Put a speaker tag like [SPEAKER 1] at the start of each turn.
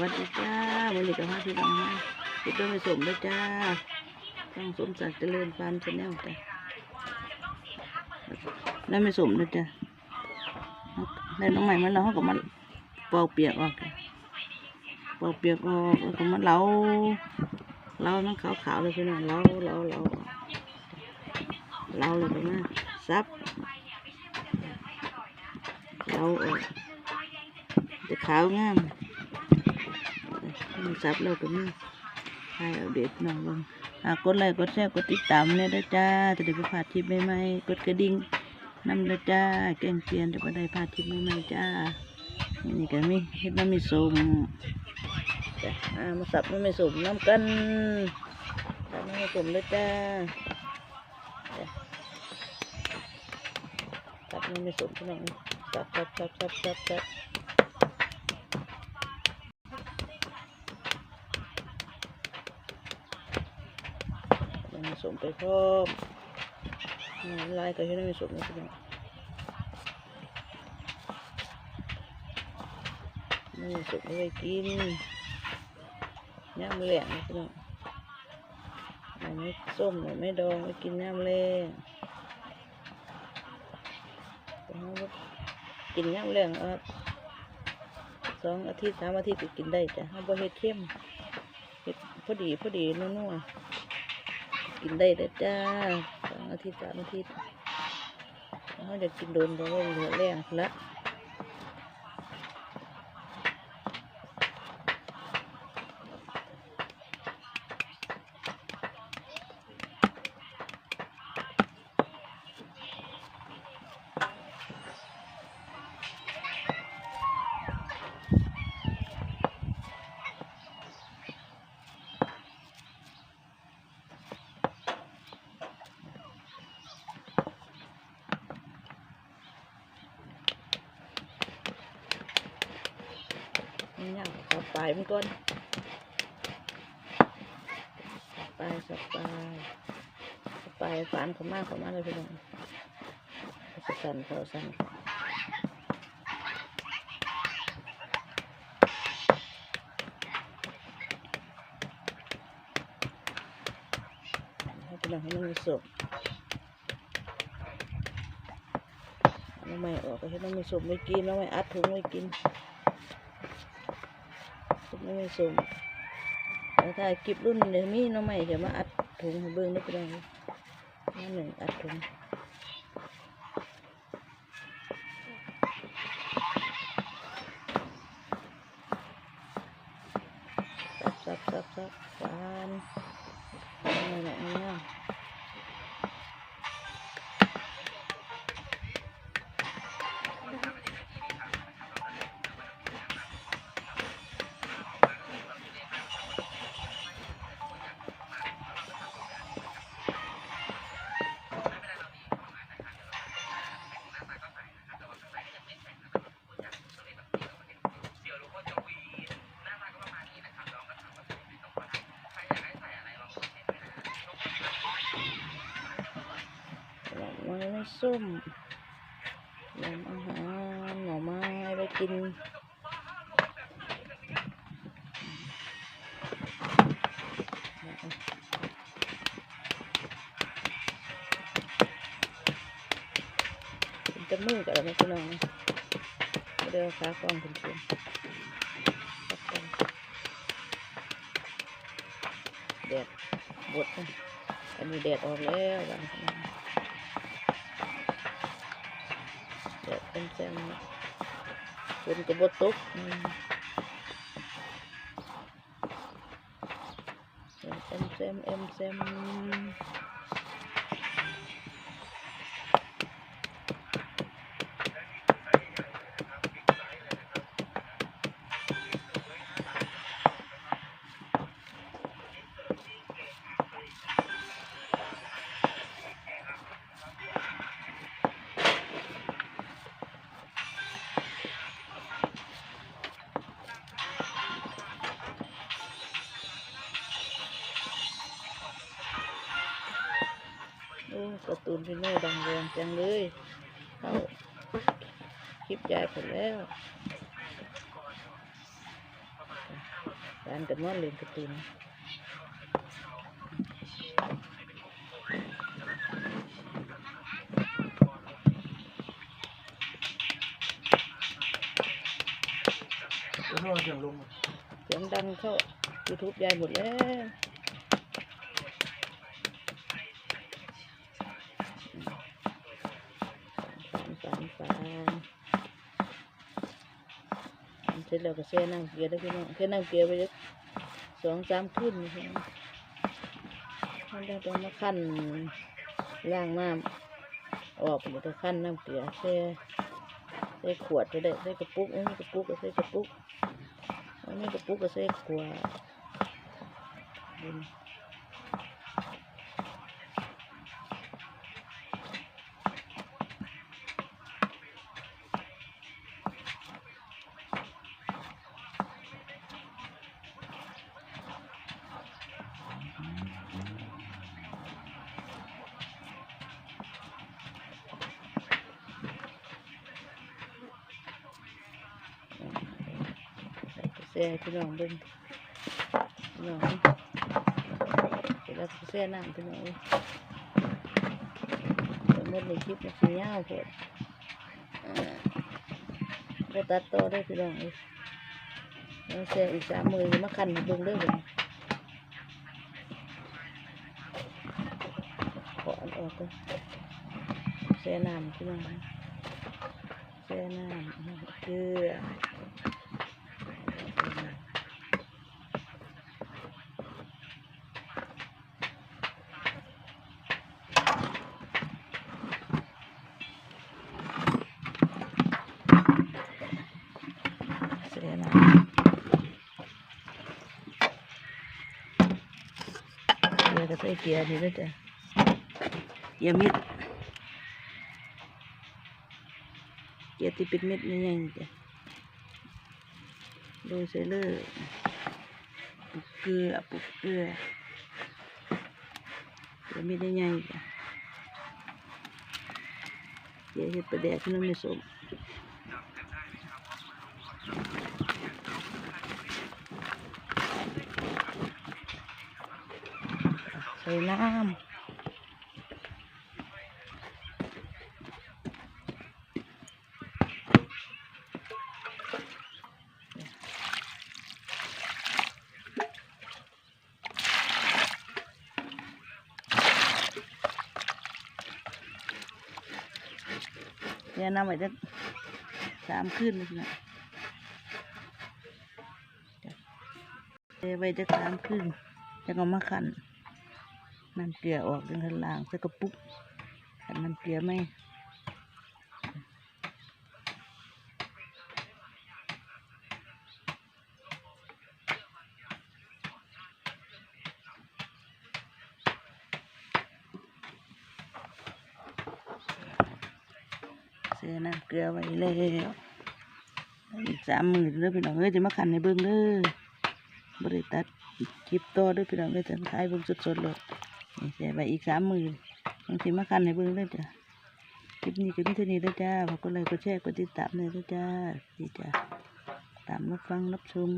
[SPEAKER 1] วัสดีจ้าวันนี้กับพาพี่น้องมาติดต้นไปสมด้วยจ้าต้องสมศักดิ์เจริญฟาร์มชาแนลจ้ะแล้วไม่สมด้วยจ้ะได้น้องใหม่มาแล้วเขาก็มาปอกเปียกออกปอกเปียกออกแล้วก็มาเล้าเล้าน้ำขาวๆเลยพี่น้องเล้าเล้าเล้าเล้าเลยก็มาซับเล้าออกจะขาวงาม มันซับเราก็มีใช่เอาเด็ดน้องเบงอ่ากดไลค์กดแชร์กดติดตามเนี่ยด้จ้าจะได้ไปพาดคลิปใหม่ๆกดกระดิ่งนำเลยจ้าแกงเปลี่ยนจะไปได้พลาดคลิปใหม่ๆจ้านี่ก็มีเฮ็ดน้ำมีสมอ่ามาสับน้ำมีสมน้ำกันสับน้ำมีสมเลยจ้าสับน้ำมีสมพี่น้องสับสับสับสับสับ สับมันผสมไปพร้อมอ่ลายก็ให้ได้ผสมนะพี่น้องนี่สมไว้กินย่ำแหลงนะพี่น้องหน่อยไม่ส้มหน่อยไม่ดองไว้กินย่ำแรงกินย่ำแรงเอาสองอาทิตย์สามอาทิตย์ก็กินได้จ้ะเราบ่เฮ็ดเข้มเฮ็ดพอดีพอดีนัวๆ กินได้เลยจ้าสองอาทิตย์สามอาทิตย์เขาจะกินโดนเพราะว่าเหลือแรงละ นี่เนี่ยสับปลายมันก่อนสับปลายสับปลายสับปลายฝานเขามากเขามากเลยพี่น้องเขาสั่นเขาสั่นให้พี่น้องให้มันมีสุกเอาไม่ออกก็ให้มันมีสุกไม่กินแล้วไม่อัดถุงไม่กิน ไม่ไม่ส่งแต่ถ้ากิบรุ่นเดี๋ยวมีน้องใหม่จะมาอัดถุงเบิ้งได้ไปได้น้าหนึ่งอัดถุงซับซับซับซับฟานนี่แหละนี่ น่อไม้ม่ส้มอาหารหน่อไม้ไปกินจะมือกับอะไรพี่น้องนะเดี๋ยวขากองคุณเชียงแดดบดอันนี้แดดออกแล้วบางที เป็นแซมฝนกระบดตกอืมแดดเอ็มเซมเอ็มเซม โอ้กร์ตูนพี่โน่ดังแรงจังเลยเขาคลิปยายไปแล้วร้านกันนอนเล่นการ์ตูนเสียงดังเข้า YouTube ยายหมดแล้ว ร็จแล้วก็แช่น้ำเกลือได้พี่น้องแช่น้ำเกลือไปจักสองสามขึ้นนะพี่น้องมันจะต้องมาขั้นล่างน้ำออกมันขั้นน้ำเกลือแช่ใส่ขวดก็ได้ใส่กระปุกไม่มีกระปุกก็ใส่กระปุกไม่มีกระปุกก็ใส่ขวด สียพี่น้องเบิ่งพี่น้องเสร็จแล้วก็แช่น้ำพี่น้องเอ้ยเดี๋ยวหมดในคลิปมันสิยาวโพดอ่าตัดต่อได้พี่น้องเอ้ยแล้วแช่อีกสามมือมาคันให้เบิ่งเด้อเบิ่งขออันออกก่อนแช่น้ำพี่น้องแช่น้ำเกลือ เสียนะเกลือก็ใส่เกลือนี่ด้วยจ้ะเกลือเม็ดเกลือที่ป็นเม็ดนี่ยังจ้ะโรยใส่เลอร์เกลือปุกเกลือเกลือเม็ดยังไงจ้ะเกลือเห็ดประแดกน้ำไม่สม ใส่น้ำเนี่ยน้ำไว้จะสามคืนเลยนะไว้จะสามคืนจะเอามาขันน น้ำเกลือออกดึงข้างล่างใส่กระปุกขันน้ำเกลือไหมเสียน้ำเกลือไว้แล้วอีกสามหมือเด้อพี่น้องเอ้ยจะมาขันในเบิ้องเด้อบริตัดคลิปต่อเด้อพี่น้องเอ้ยจะถ่ายเบิ้องสดๆเลย นี่ใส่ไปอีกสามมือบางทีมาคันในเบื้องเลยจ้ะคลิปนี้ก็มีเท่านี้แล้วจ้าฝากกดไลค์กดแชร์กดติดตามเลยด้วยจ้าดีจ้าตามรับฟังรับชม